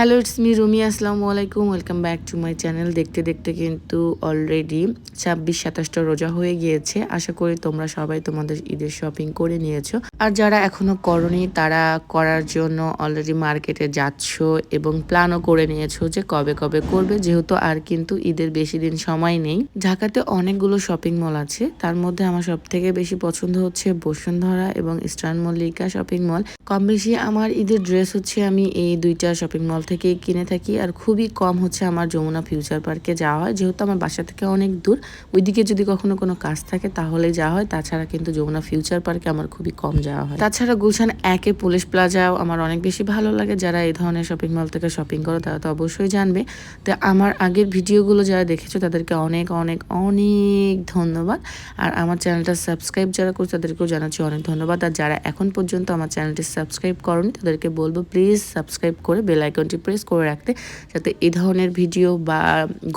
Hello it's me Rumi আসসালামু আলাইকুম welcome back to my channel দেখতে দেখতে কিন্তু অলরেডি ছাব্বিশ, সাতাশটা রোজা হয়ে গিয়েছে। আশা করি তোমরা সবাই তোমাদের ঈদের শপিং করে নিয়েছো। আর যারা এখনও করনি, তারা করার জন্য অলরেডি মার্কেটে যাচ্ছ এবং প্ল্যানও করে নিয়েছো যে কবে কবে করবে। যেহেতু আর কিন্তু ঈদের বেশি দিন সময় নেই। ঢাকাতে অনেকগুলো শপিং মল আছে। তার মধ্যে আমার সব থেকে বেশি পছন্দ হচ্ছে বসুন্ধরা এবং ইস্টার্ন মল্লিকা শপিং মল কম বেশি আমার ঈদের ড্রেস হচ্ছে আমি এই দুইটা শপিং মল থেকেই কিনে থাকি আর খুবই কম হচ্ছে আমার যমুনা ফিউচার পার্কে যাওয়া হয়। যেহেতু আমার বাসা থেকে অনেক দূর, ওইদিকে যদি কখনো কোনো কাজ থাকে তাহলে যাওয়া হয়। তাছাড়া কিন্তু যমুনা ফিউচার পার্কে আমার খুবই কম যাওয়া হয়। তাছাড়া গুলশান একে পুলিশ প্লাজাও আমার অনেক বেশি ভালো লাগে। যারা এই ধরনের শপিং মল থেকে শপিং করো তারা তো অবশ্যই জানবে। তো আমার আগের ভিডিওগুলো যারা দেখেছ তাদেরকে অনেক অনেক অনেক ধন্যবাদ। আর আমার চ্যানেলটা সাবস্ক্রাইব যারা করছে তাদেরকেও জানাচ্ছি অনেক ধন্যবাদ। আর যারা এখন পর্যন্ত আমার চ্যানেলটি সাবস্ক্রাইব করনি তাদেরকে বলব প্লিজ সাবস্ক্রাইব করে বেল আইকনটি প্রেস করে রাখতে, যাতে এই ধরনের ভিডিও বা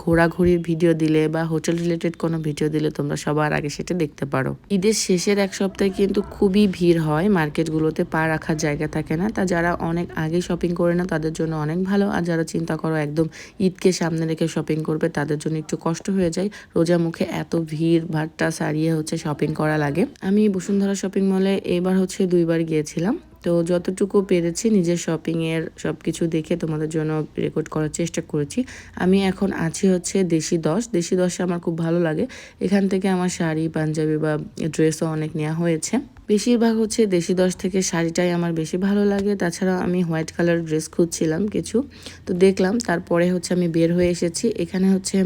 ঘোরাঘুরির ভিডিও দিলে বা হোটেল রিলেটেড কোনো ভিডিও দিলে তোমরা সবার আগে সেটা দেখতে পারো। ঈদের শেষের এক সপ্তাহে কিন্তু খুবই ভিড় হয় মার্কেটগুলোতে পা রাখার জায়গা থাকে না। তা যারা অনেক আগে শপিং করে না তাদের জন্য অনেক ভালো। আর যারা চিন্তা করো একদম ঈদকে সামনে রেখে শপিং করবে, তাদের জন্য একটু কষ্ট হয়ে যায়। রোজা মুখে এত ভিড় ভাট্টা সারিয়ে হচ্ছে শপিং করা লাগে। আমি বসুন্ধরা শপিং মলে এবার হচ্ছে দুইবার গিয়েছিলাম। তো যতটুকু পেরেছি নিজের শপিংয়ের সব কিছু দেখে তোমাদের জন্য রেকর্ড করার চেষ্টা করেছি। আমি এখন আছি হচ্ছে দেশি দশ। দেশি দশে আমার খুব ভালো লাগে। এখান থেকে আমার শাড়ি, পাঞ্জাবি বা ড্রেসও অনেক নেওয়া হয়েছে। বেশিরভাগ হচ্ছে দেশি দশ থেকে শাড়িটাই আমার বেশি ভালো লাগে। তাছাড়া আমি হোয়াইট কালার ড্রেস খুঁজছিলাম কিছু। তো দেখলাম তারপরে হচ্ছে আমি বের হয়ে এসেছি। এখানে হচ্ছে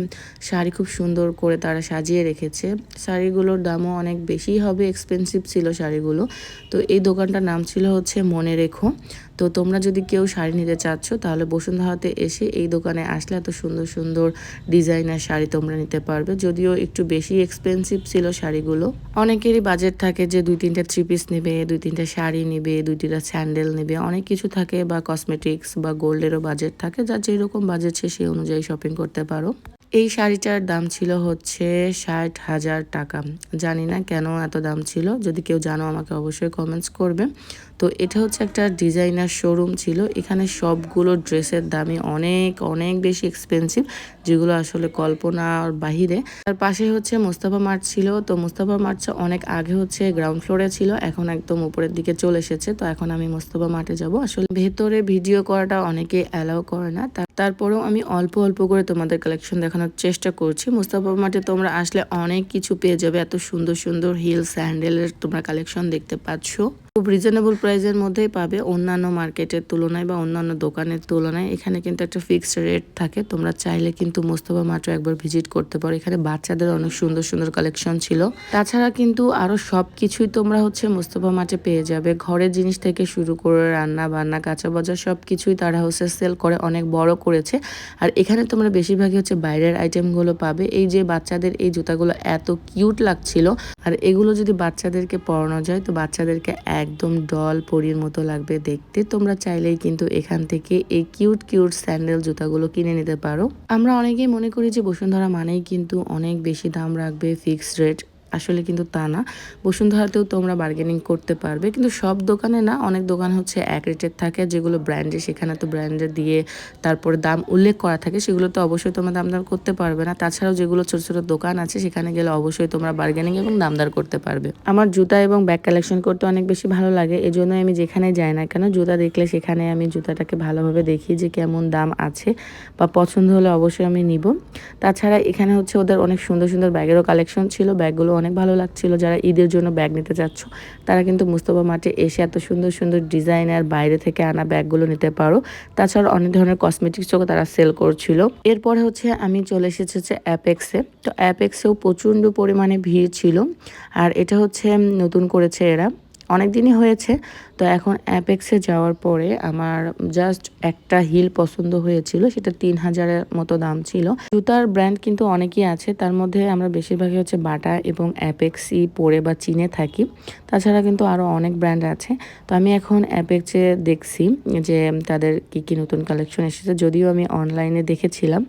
শাড়ি খুব সুন্দর করে তারা সাজিয়ে রেখেছে। শাড়িগুলোর দামও অনেক বেশি হবে এক্সপেন্সিভ ছিল শাড়িগুলো। তো এই দোকানটার নাম ছিল হচ্ছে মনে রেখো। তো তোমরা যদি কেউ শাড়ি নিতে চাচ্ছ, তাহলে বসুন্ধরাতে এসে এই দোকানে আসলে এত সুন্দর সুন্দর ডিজাইনার শাড়ি তোমরা নিতে পারবে। যদিও একটু বেশি এক্সপেন্সিভ ছিল শাড়িগুলো। অনেকেরই বাজেট থাকে যে দুই তিনটা থ্রি পিস নেবে, দুই তিনটা শাড়ি নেবে দুই তিনটা স্যান্ডেল নেবে। অনেক কিছু থাকে বা কসমেটিক্স বা গোল্ডেরও বাজেট থাকে যার যেরকম বাজেট সে সেই অনুযায়ী শপিং করতে পারো। এই শাড়িটার দাম ছিল হচ্ছে ষাট হাজার টাকা। জানি না কেন এত দাম ছিল। যদি কেউ জানো আমাকে অবশ্যই কমেন্টস করবে। তো এটা হচ্ছে একটা ডিজাইনার শোরুম ছিল। এখানে সবগুলো ড্রেসের দামই অনেক অনেক বেশি এক্সপেন্সিভ যেগুলো আসলে কল্পনার বাহিরে। তার পাশে হচ্ছে মুস্তাফা মার্ট ছিল। তো মুস্তাফা মার্টটা অনেক আগে হচ্ছে গ্রাউন্ড ফ্লোরে ছিল। এখন একদম উপরের দিকে চলে এসেছে। তো এখন আমি মুস্তাফা মাঠে যাব। আসলে ভেতরে ভিডিও করাটা অনেকে অ্যালাউ করে না। তারপরেও আমি অল্প অল্প করে তোমাদের কালেকশন দেখানোর চেষ্টা করছি। মুস্তাফা মাঠে তোমরা আসলে অনেক কিছু পেয়ে যাবে। এত সুন্দর সুন্দর হিল স্যান্ডেলের তোমরা কালেকশন দেখতে পাচ্ছ। খুব রিজনেবল প্রাইসের মধ্যেই পাবে। অন্যান্য মার্কেটের তুলনায় বা অন্যান্য দোকানের তুলনায় এখানে কিন্তু একটা ফিক্সড রেট থাকে। তোমরা চাইলে কিন্তু মোস্তফা মাত্র একবার ভিজিট করতে পারো। এখানে বাচ্চাদের অনেক সুন্দর সুন্দর কালেকশন ছিল। তাছাড়া কিন্তু আরও সব কিছুই তোমরা হচ্ছে মোস্তফা মাঠে পেয়ে যাবে। ঘরের জিনিস থেকে শুরু করে রান্না বান্না কাঁচা বাজার সব কিছুই তারা হচ্ছে সেল করে, অনেক বড় করেছে। আর এখানে তোমরা বেশিরভাগই হচ্ছে বাইরের আইটেমগুলো পাবে। এই যে বাচ্চাদের এই জুতাগুলো এত কিউট লাগছিল। আর এগুলো যদি বাচ্চাদেরকে পড়ানো যায়, তো বাচ্চাদেরকে একদম ডল পরির মতো লাগবে দেখতে। তোমরা চাইলেই কিন্তু এখান থেকে এই কিউট কিউট স্যান্ডেল জুতাগুলো কিনে নিতে পারো। আমরা অনেকেই মনে করি যে বসুন্ধরা মানেই কিন্তু অনেক বেশি দাম রাখবে ফিক্সড রেট আসলে কিন্তু তা না। বসুন্ধরাতেও তোমরা বার্গেনিং করতে পারবে। কিন্তু সব দোকানে না অনেক দোকান হচ্ছে এক রেটের থাকে, যেগুলো ব্র্যান্ডে সেখানে তো ব্র্যান্ডে দিয়ে তারপর দাম উল্লেখ করা থাকে, সেগুলো তো অবশ্যই তোমরা দামদার করতে পারবে না। তাছাড়াও যেগুলো ছোট ছোট দোকান আছে, সেখানে গেলে অবশ্যই তোমরা বার্গেনিং এবং দামদার করতে পারবে। আমার জুতা এবং ব্যাগ কালেকশন করতে অনেক বেশি ভালো লাগে এই জন্য আমি যেখানে যাই না কেন, জুতা দেখলে সেখানে আমি জুতাটাকে ভালোভাবে দেখি যে কেমন দাম আছে বা পছন্দ হলে অবশ্যই আমি নিব। তাছাড়া এখানে হচ্ছে ওদের অনেক সুন্দর সুন্দর ব্যাগেরও কালেকশন ছিল। ব্যাগগুলো অনেক ভালো লাগছিল। যারা ঈদের জন্য ব্যাগ নিতে চাচ্ছ, তারা কিন্তু মুস্তফা মাঠে এসে এত সুন্দর সুন্দর ডিজাইনার বাইরে থেকে আনা ব্যাগগুলো নিতে পারো। তাছাড়া অনেক ধরনের কসমেটিক্সও তারা সেল করছিল। এরপরে হচ্ছে আমি চলে এসেছি হচ্ছে অ্যাপেক্সে তো অ্যাপেক্সেও প্রচণ্ড পরিমাণে ভিড় ছিল। আর এটা হচ্ছে নতুন করেছে এরা। অনেক দিনই হয়েছে। তো এখন অ্যাপেক্সে যাওয়ার পরে আমার জাস্ট একটা হিল পছন্দ হয়েছিল, সেটা তিন হাজারের মতো দাম ছিল। জুতার ব্র্যান্ড কিন্তু অনেকই আছে, তার মধ্যে আমরা বেশিরভাগই হচ্ছে বাটা এবং অ্যাপেক্সই পরে বা চিনে থাকি। তাছাড়া কিন্তু আরও অনেক ব্র্যান্ড আছে। তো আমি এখন অ্যাপেক্সে দেখছি যে তাদের কি কি নতুন কালেকশন এসেছে, যদিও আমি অনলাইনে দেখেছিলাম।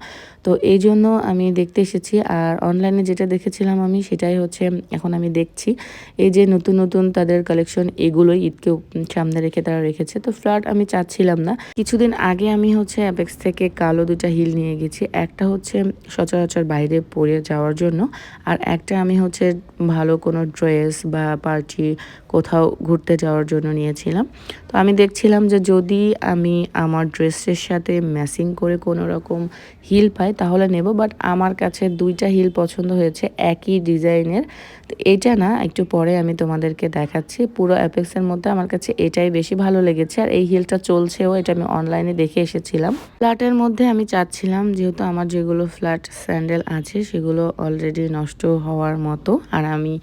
তো এই জন্য আমি দেখতে এসেছি। আর অনলাইনে যেটা দেখেছিলাম আমি, সেটাই হচ্ছে এখন আমি দেখছি। এই যে নতুন নতুন তাদের কালেকশন এগুলোই ঈদকে সামনে রেখে তারা রেখেছে। তো ফ্ল্যাট আমি চাচ্ছিলাম না। কিছুদিন আগে আমি হচ্ছে অ্যাপেক্স থেকে কালো দুটা হিল নিয়ে গেছি। একটা হচ্ছে সচরাচর বাইরে পরে যাওয়ার জন্য। আর একটা আমি হচ্ছে ভালো কোনো ড্রেস বা পার্টি কোথাও ঘুরতে যাওয়ার জন্য নিয়েছিলাম। তো আমি দেখছিলাম যে যদি আমি আমার ড্রেসের সাথে ম্যাচিং করে কোনো রকম হিল পাই তাহলে নেব বাট আমার কাছে দুইটা হিল পছন্দ হয়েছে একই ডিজাইনের। তো এটা না, একটু পরে আমি তোমাদেরকে দেখাচ্ছি। পুরো অ্যাপেক্সের মধ্যে আমার কাছে এটাই বেশি ভালো লেগেছে। আর এই হিলটা চলছেও, এটা আমি অনলাইনে দেখে এসেছিলাম। ফ্ল্যাটের মধ্যে আমি চাচ্ছিলাম যেহেতু আমার যেগুলো ফ্ল্যাট স্যান্ডেল আছে, সেগুলো অলরেডি নষ্ট হওয়ার মতো। আর আমি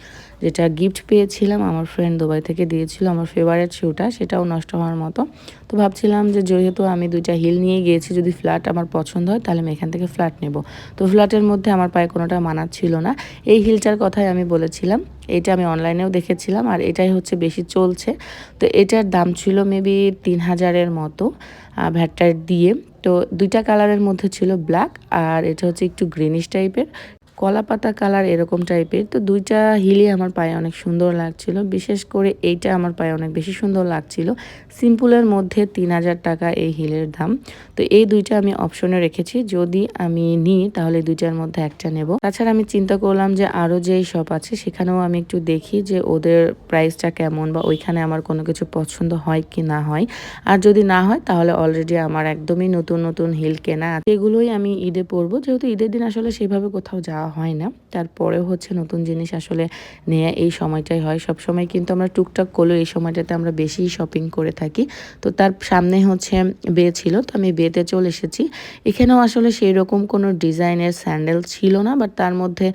যেটা গিফট পেয়েছিলাম, আমার ফ্রেন্ড দুবাই থেকে দিয়েছিল আমার ফেভারেট শুটা সেটাও নষ্ট হওয়ার মতো। তো ভাবছিলাম যে যেহেতু আমি দুইটা হিল নিয়ে গিয়েছি, যদি ফ্ল্যাট আমার পছন্দ হয়, তাহলে আমি এখান থেকে ফ্ল্যাট নেব। তো ফ্ল্যাটের মধ্যে আমার পায়ে কোনোটা মানাচ্ছিল না। এই হিলটার কথাই আমি বলেছিলাম এটা আমি অনলাইনেও দেখেছিলাম আর এটাই হচ্ছে বেশি চলছে। তো এটার দাম ছিল মেবি তিন হাজারের মতো ভ্যাটটার দিয়ে। তো দুইটা কালারের মধ্যে ছিল ব্ল্যাক আর এটা হচ্ছে একটু গ্রিনিশ টাইপের কলা পাতা কালার এরকম টাইপের। তো দুইটা হিলই আমার পায়ে অনেক সুন্দর লাগছিল। বিশেষ করে এইটা আমার পায়ে অনেক বেশি সুন্দর লাগছিল। সিম্পলের মধ্যে তিন হাজার টাকা এই হিলের দাম। তো এই দুইটা আমি অপশনে রেখেছি। যদি আমি নিই, তাহলে দুইটার মধ্যে একটা নেব। তাছাড়া আমি চিন্তা করলাম যে আরও যেই শপ আছে, সেখানেও আমি একটু দেখি যে ওদের প্রাইসটা কেমন বা ওইখানে আমার কোনো কিছু পছন্দ হয় কি না হয়। আর যদি না হয়, তাহলে অলরেডি আমার একদমই নতুন নতুন হিল কেনা এগুলোই আমি ঈদে পরবো। যেহেতু ঈদের দিন আসলে সেভাবে কোথাও যাওয়া হয় না। তারপরেও হচ্ছে নতুন জিনিস আসলে নেয়া এই সময়টাই হয়। সব সময় কিন্তু আমরা টুকটাক করলেও এই সময়টাতে আমরা বেশি শপিং করে থাকি। তো তার সামনে হচ্ছে বে ছিল, তো আমি বেতে চলে এসেছি। এখানেও আসলে সেই রকম কোনো ডিজাইনের স্যান্ডেল ছিল না বাট তার মধ্যে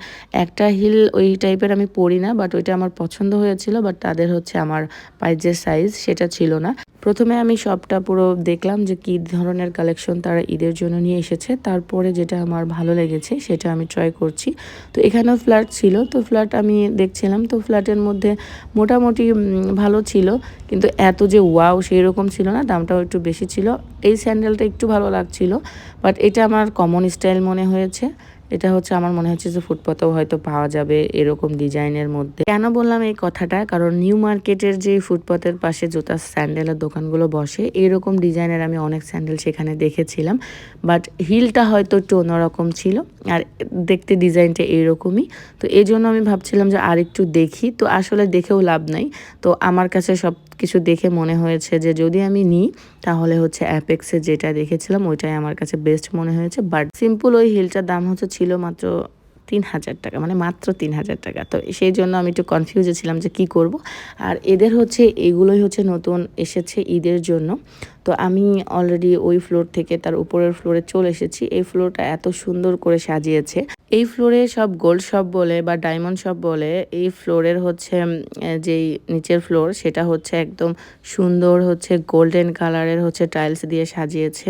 একটা হিল ওই টাইপের আমি পরি না বাট ওইটা আমার পছন্দ হয়েছিল বাট তাদের হচ্ছে আমার পায়ের যে সাইজ সেটা ছিল না। প্রথমে আমি সবটা পুরো দেখলাম যে কী ধরনের কালেকশন তারা ঈদের জন্য নিয়ে এসেছে। তারপরে যেটা আমার ভালো লেগেছে সেটা আমি ট্রাই করছি। তো এখানেও ফ্ল্যাট ছিল। তো ফ্ল্যাট আমি দেখছিলাম। তো ফ্ল্যাটের মধ্যে মোটামুটি ভালো ছিল। কিন্তু এত যে ওয়াও সেই রকম ছিল না, দামটাও একটু বেশি ছিল। এই স্যান্ডেলটা একটু ভালো লাগছিল। বাট এটা আমার কমন স্টাইল মনে হয়েছে। এটা হচ্ছে আমার মনে হচ্ছে যে ফুটপাতেও হয়তো পাওয়া যাবে এরকম ডিজাইনের মধ্যে। কেন বললাম এই কথাটা? কারণ নিউ মার্কেটের যে ফুটপাতের পাশে জুতা স্যান্ডেলের দোকানগুলো বসে, এরকম ডিজাইনের আমি অনেক স্যান্ডেল সেখানে দেখেছিলাম। বাট হিলটা হয়তো একটু অন্যরকম ছিল আর দেখতে ডিজাইনটা এরকমই। তো এই জন্য আমি ভাবছিলাম যে আর একটু দেখি। তো আসলে দেখেও লাভ নাই। তো আমার কাছে সব কিছু দেখে মনে হয়েছে যে যদি আমি নিই, তাহলে হচ্ছে অ্যাপেক্সে যেটা দেখেছিলাম, ওইটাই আমার কাছে বেস্ট মনে হয়েছে বাট সিম্পল ওই হিলটার দাম হচ্ছে ছিল মাত্র তিন হাজার টাকা মানে মাত্র তিন হাজার টাকা। তো সেই জন্য আমি একটু কনফিউজে ছিলাম যে কি করব। আর এদের হচ্ছে, এগুলোই হচ্ছে নতুন এসেছে ঈদের জন্য। তো আমি অলরেডি ওই ফ্লোর থেকে তার উপরের ফ্লোরে চলে এসেছি। এই ফ্লোরটা এত সুন্দর করে সাজিয়েছে। এই ফ্লোরে সব গোল্ড শপ বলে বা ডায়মন্ড শপ বলে, এই ফ্লোরের হচ্ছে যেই নিচের ফ্লোর সেটা হচ্ছে একদম সুন্দর হচ্ছে গোল্ডেন কালারের হচ্ছে টাইলস দিয়ে সাজিয়েছে।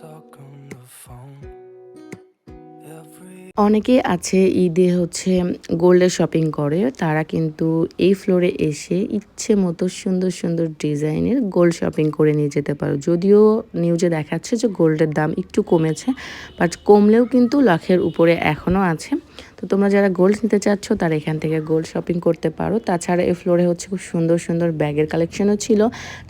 talk on the phone. অনেকে আছে, ঈদে হচ্ছে গোল্ডের শপিং করে। তারা কিন্তু এই ফ্লোরে এসে ইচ্ছে মতো সুন্দর সুন্দর ডিজাইনের গোল্ড শপিং করে নিয়ে যেতে পারো। যদিও নিউজে দেখাচ্ছে যে গোল্ডের দাম একটু কমেছে, বাট কমলেও কিন্তু লাখের উপরে এখনও আছে। তো তো তোমরা যারা গোল্ড নিতে চাচ্ছ, তারা এখান থেকে গোল্ড শপিং করতে পারো। তাছাড়া এই ফ্লোরে হচ্ছে খুব সুন্দর সুন্দর ব্যাগের কালেকশনও ছিল।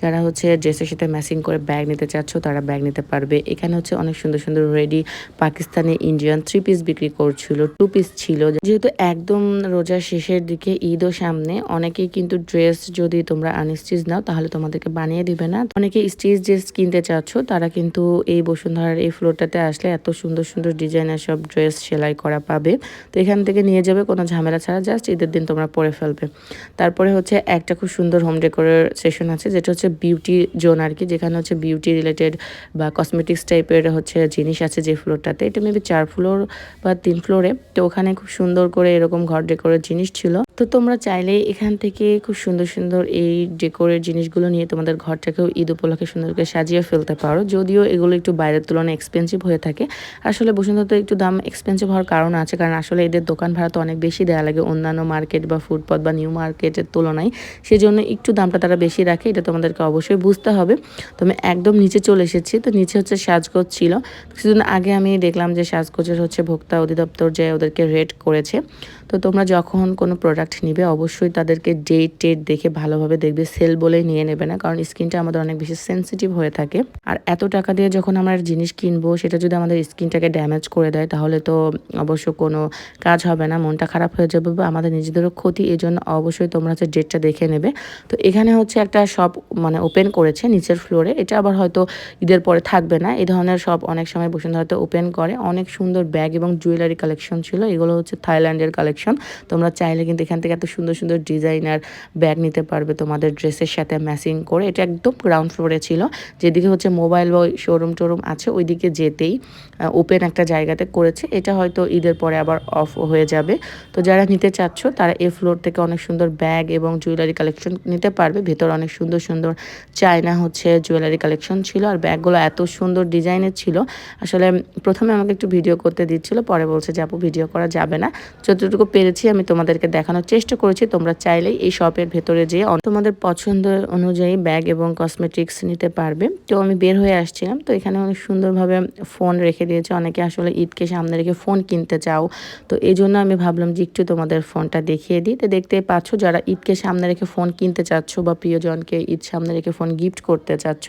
যারা হচ্ছে ড্রেসের সাথে ম্যাচিং করে ব্যাগ নিতে চাচ্ছ, তারা ব্যাগ নিতে পারবে। এখানে হচ্ছে অনেক সুন্দর সুন্দর ready Pakistani Indian three piece বিক্রি করছিল টু পিস ছিল। যেহেতু একদম রোজার শেষের দিকে ঈদও সামনে, অনেকেই কিন্তু ড্রেস যদি তোমরা আনস্টিচ নাও, তাহলে তোমাদেরকে বানিয়ে দিবে না। অনেকে স্টিচ ড্রেস কিনতে চাচ্ছ, তারা কিন্তু এই বসুন্ধরার এই ফ্লোরটাতে আসলে এত সুন্দর সুন্দর ডিজাইনের সব ড্রেস সেলাই করা পাবে। তো এখান থেকে নিয়ে যাবে, কোনো ঝামেলা ছাড়া জাস্ট ঈদের দিন তোমরা পরে ফেলবে। তারপরে হচ্ছে একটা খুব সুন্দর হোম ডেকোরের সেশন আছে, যেটা হচ্ছে বিউটি জোন আর কি যেখানে হচ্ছে বিউটি রিলেটেড বা কসমেটিক্স টাইপের হচ্ছে জিনিস আছে যে ফ্লোরটাতে এটা মেবি চার ফ্লোর বা তিন ফ্লোরে। তো ওখানে খুব সুন্দর করে এরকম ঘর ডেকোরের জিনিস ছিল। তো তোমরা চাইলে এখান থেকে খুব সুন্দর সুন্দর এই ডেকোরের জিনিসগুলো নিয়ে তোমাদের ঘরটাকেও ঈদ উপলক্ষে সুন্দর করে সাজিয়ে ফেলতে পারো। যদিও এগুলো একটু বাইরের তুলনায় এক্সপেন্সিভ হয়ে থাকে। আসলে বসুন্ধরা একটু দাম এক্সপেন্সিভ হওয়ার কারণ আছে। কারণ আসলে এদের দোকান ভাড়া তো অনেক বেশি দেওয়া লাগে অন্যান্য মার্কেট বা ফুটপাথ বা নিউ মার্কেটের তুলনায়। সেজন্য একটু দামটা তারা বেশি রাখে, এটা তোমাদেরকে অবশ্যই বুঝতে হবে। তো আমি একদম নিচে চলে এসেছি। তো নিচে হচ্ছে সাজগোজ ছিল। কিছুদিন আগে আমি দেখলাম যে সাজগোজের হচ্ছে ভোক্তা অধিদপ্তর যে ওদেরকে রেড করেছে। তো তোমরা যখন কোনো প্রোডাক্ট নিবে, অবশ্যই তাদেরকে ডেট টেট দেখে ভালোভাবে দেখবে। সেল বলেই নিয়ে নেবে না, কারণ স্কিনটা আমাদের অনেক বেশি সেন্সিটিভ হয়ে থাকে। আর এত টাকা দিয়ে যখন আমরা জিনিস কিনবো, সেটা যদি আমাদের স্কিনটাকে ড্যামেজ করে দেয়, তাহলে তো অবশ্য কোনো কাজ হবে না, মনটা খারাপ হয়ে যাবে। বা আমাদের নিজেদেরও ক্ষতি এই জন্য অবশ্যই তোমরা হচ্ছে ডেটটা দেখে নেবে। তো এখানে হচ্ছে একটা শপ মানে ওপেন করেছে নিচের ফ্লোরে এটা আবার হয়তো ঈদের পরে থাকবে না, এই ধরনের শপ অনেক সময় বসুন্ধরাতে ওপেন করে। অনেক সুন্দর ব্যাগ এবং জুয়েলারি কালেকশন ছিল, এগুলো হচ্ছে থাইল্যান্ডের কালেকশন তোমরা চাইলে কিন্তু এখান থেকে এত সুন্দর সুন্দর ডিজাইনার ব্যাগ নিতে পারবে, তোমাদের ড্রেসের সাথে ম্যাচিং করে। এটা একদম গ্রাউন্ড ফ্লোরে ছিল, যেদিকে হচ্ছে মোবাইল বা শোরুম টোরুম আছে, ওইদিকে যেতেই ওপেন একটা জায়গাতে করেছে। এটা হয়তো ঈদের পরে আবার অফ হয়ে যাবে। তো যারা নিতে চাচ্ছ, তারা এ ফ্লোর থেকে অনেক সুন্দর ব্যাগ এবং জুয়েলারি কালেকশন নিতে পারবে। ভেতর অনেক সুন্দর সুন্দর চায়না হচ্ছে জুয়েলারি কালেকশন ছিল, আর ব্যাগগুলো এত সুন্দর ডিজাইনের ছিল। আসলে প্রথমে আমাকে একটু ভিডিও করতে দিচ্ছিল, পরে বলছে যে, আপু ভিডিও করা যাবে না। যতটুকু পেরেছি, আমি তোমাদেরকে দেখানোর চেষ্টা করেছি। তোমরা চাইলেই এই শপের ভেতরে যেয়ে তোমাদের পছন্দ অনুযায়ী ব্যাগ এবং কসমেটিক্স নিতে পারবে। তো আমি বের হয়ে আসছিলাম। তো এখানে অনেক সুন্দরভাবে ফোন রেখে দিয়েছে। অনেকে আসলে ঈদকে সামনে রেখে ফোন কিনতে চাও। তো এই জন্য আমি ভাবলাম যে একটু তোমাদের ফোনটা দেখিয়ে দিই। তো দেখতে পাচ্ছ, যারা ঈদকে সামনে রেখে ফোন কিনতে চাচ্ছ বা প্রিয়জনকে ঈদ সামনে রেখে ফোন গিফট করতে চাচ্ছ,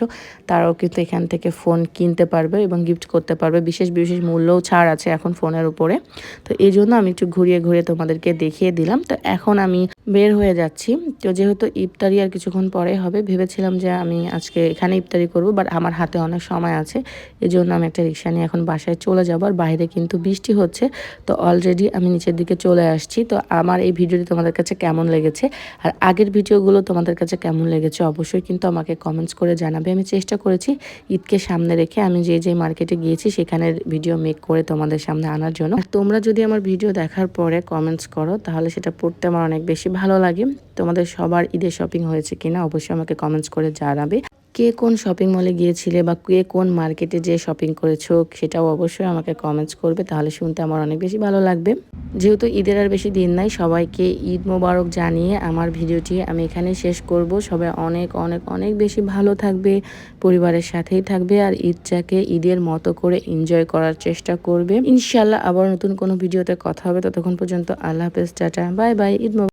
তারাও কিন্তু এখান থেকে ফোন কিনতে পারবে এবং গিফট করতে পারবে। বিশেষ বিশেষ মূল্যও ছাড় আছে এখন ফোনের উপরে। তো এই জন্য আমি একটু ঘুরিয়ে ঘুরিয়ে তোমাদেরকে দেখিয়ে দিলাম। তো এখন আমি বের হয়ে যাচ্ছি। তো যেহেতু ইফতারি আর কিছুক্ষণ পরে হবে, ভেবেছিলাম যে আমি আজকে এখানে ইফতারি করব বাট আমার হাতে অনেক সময় আছে। এই জন্য আমি একটা রিক্সা নিয়ে এখন বাসায় চলে যাব। আর বাইরে কিন্তু বৃষ্টি হচ্ছে, তো অলরেডি আমি নিচের দিকে চলে আসছি। তো আমার এই ভিডিওটি তোমাদের কাছে কেমন লেগেছে? আর আগের ভিডিওগুলো তোমাদের কাছে কেমন লেগেছে? অবশ্যই কিন্তু আমাকে কমেন্টস করে জানাবে। আমি চেষ্টা করেছি ঈদকে সামনে রেখে আমি যে যে মার্কেটে গিয়েছি, সেখানের ভিডিও মেক করে তোমাদের সামনে আনার জন্য। আর তোমরা যদি আমার ভিডিও দেখার পরে কমেন্টস করো, তাহলে সেটা পড়তে আমার অনেক বেশি ভালো লাগে। তোমাদের সবার ঈদের শপিং হয়েছে কিনা অবশ্যই আমাকে কমেন্টস করে জানাবে। কে কোন শপিং মলে গিয়েছিলে বা কে কোন মার্কেটে যে শপিং করেছ সেটাও অবশ্যই আমাকে কমেন্টস করবে, তাহলে শুনতে আমার অনেক বেশি ভালো লাগবে। যেহেতু ঈদের আর বেশি দিন নাই, সবাইকে ঈদ মোবারক জানিয়ে আমার ভিডিওটি আমি এখানে শেষ করব। সবাই অনেক অনেক অনেক বেশি ভালো থাকবে, পরিবারের সাথেই থাকবে আর ঈদটাকে ঈদের মতো করে এনজয় করার চেষ্টা করবে। ইনশাল্লাহ আবার নতুন কোনো ভিডিওতে কথা হবে। ততক্ষণ পর্যন্ত আল্লাহ হাফেজ, টাটা বাই বাই ঈদ।